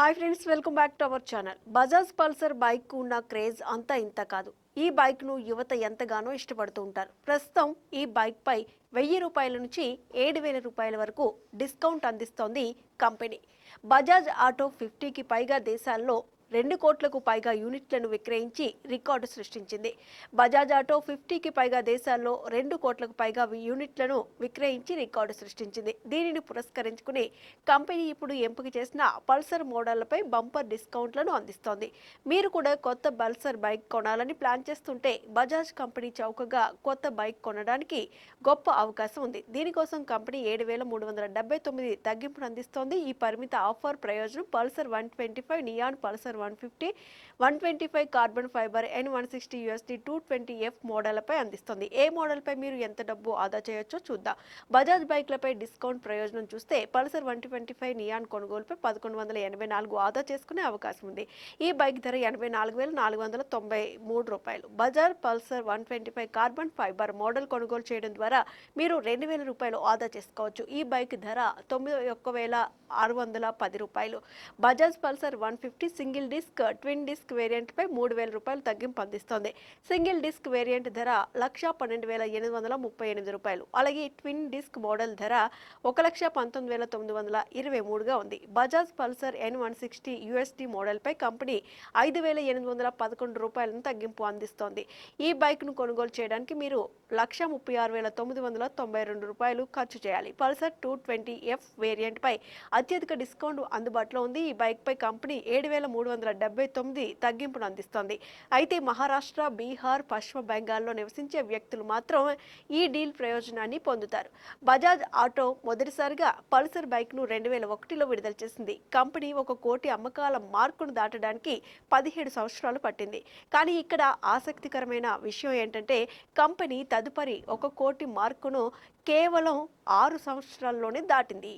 Hi friends welcome back to our channel Bajaj Pulsar bike ఉన్న craze అంతా ఇంత కాదు. ఈ బైక్ను యువత ఎంతగానో ఇష్టపడుతూ ఉంటారు. ప్రస్తుతం ఈ బైక్పై వెయ్యి రూపాయల నుంచి ఏడు వేల రూపాయల వరకు డిస్కౌంట్ అందిస్తోంది కంపెనీ బజాజ్ ఆటో ఫిఫ్టీకి పైగా దేశాల్లో రెండు కోట్లకు పైగా యూనిట్లను విక్రయించి రికార్డు సృష్టించింది. బజాజ్ ఆటో ఫిఫ్టీకి పైగా దేశాల్లో రెండు కోట్లకు పైగా యూనిట్లను విక్రయించి రికార్డు సృష్టించింది. దీనిని పురస్కరించుకుని కంపెనీ ఇప్పుడు ఎంపిక చేసిన పల్సర్ మోడళ్ళపై బంపర్ డిస్కౌంట్లను అందిస్తోంది. మీరు కూడా కొత్త పల్సర్ బైక్ కొనాలని ప్లాన్ చేస్తుంటే బజాజ్ కంపెనీ చౌకగా కొత్త బైక్ కొనడానికి గొప్ప అవకాశం ఉంది. దీనికోసం కంపెనీ ఏడు వేల మూడు వందల డెబ్బై తొమ్మిది తగ్గింపును అందిస్తోంది. ఈ పరిమిత ఆఫర్ ప్రయోజనం Pulsar one twenty five neon Pulsar one fifty one twenty five carbon fibre N one sixty USD two twenty F మోడళ్ళపై అందిస్తుంది. ఏ మోడల్పై మీరు ఎంత డబ్బు ఆదా చేయొచ్చో చూద్దాం. బజాజ్ బైక్లపై డిస్కౌంట్ ప్రయోజనం చూస్తే Pulsar one twenty five neon కొనుగోలుపై పదకొండు వందల ఎనభై నాలుగు ఆదా చేసుకునే అవకాశం ఉంది. ఈ బైక్ ధర ఎనభై నాలుగు వేల నాలుగు వందల తొంభై మూడు రూపాయలు. Bajaj Pulsar one twenty five carbon fibre model కొనుగోలు చేయడం ద్వారా మీరు రెండు వేల రూపాయలు ఆదా చేసుకోవచ్చు. ఈ బైక్ ధర తొమ్మిది ఒక్క వేల ఆరు వందల పది రూపాయలు. Bajaj Pulsar one fifty single disc twin disc వేరియంట్పై మూడు వేల రూపాయలు తగ్గింపు అందిస్తోంది. సింగిల్ డిస్క్ వేరియంట్ ధర లక్ష పన్నెండు వేల ఎనిమిది వందల ముప్పై ఎనిమిది రూపాయలు. అలాగే ట్విన్ డిస్క్ మోడల్ ధర ఒక లక్ష పంతొమ్మిది వేల తొమ్మిది వందల ఇరవై మూడుగా ఉంది. Bajaj Pulsar N one sixty USD మోడల్పై company ఐదు వేల ఎనిమిది వందల పదకొండు రూపాయలను తగ్గింపు అందిస్తోంది. ఈ బైక్ను కొనుగోలు చేయడానికి మీరు లక్ష ముప్పై ఆరు వేల తొమ్మిది వందల తొంభై రెండు రూపాయలు ఖర్చు చేయాలి. పల్సర్ టూ ట్వంటీ ఎఫ్ వేరియంట్పై అత్యధిక డిస్కౌంట్ అందుబాటులో ఉంది. ఈ బైక్పై కంపెనీ ఏడు వేల మూడు వందల డెబ్బై తొమ్మిది తగ్గింపును అందిస్తోంది. అయితే మహారాష్ట్ర బీహార్ పశ్చిమ బెంగాల్లో నివసించే వ్యక్తులు మాత్రం ఈ డీల్ ప్రయోజనాన్ని పొందుతారు. బజాజ్ ఆటో మొదటిసారిగా పల్సర్ బైక్ను రెండు వేల ఒకటిలో విడుదల చేసింది. కంపెనీ ఒక కోటి అమ్మకాల మార్కును దాటడానికి పదిహేడు సంవత్సరాలు పట్టింది. కానీ ఇక్కడ ఆసక్తికరమైన విషయం ఏంటంటే కంపెనీ తదుపరి ఒక కోటి మార్కును కేవలం ఆరు సంవత్సరాల్లోనే దాటింది.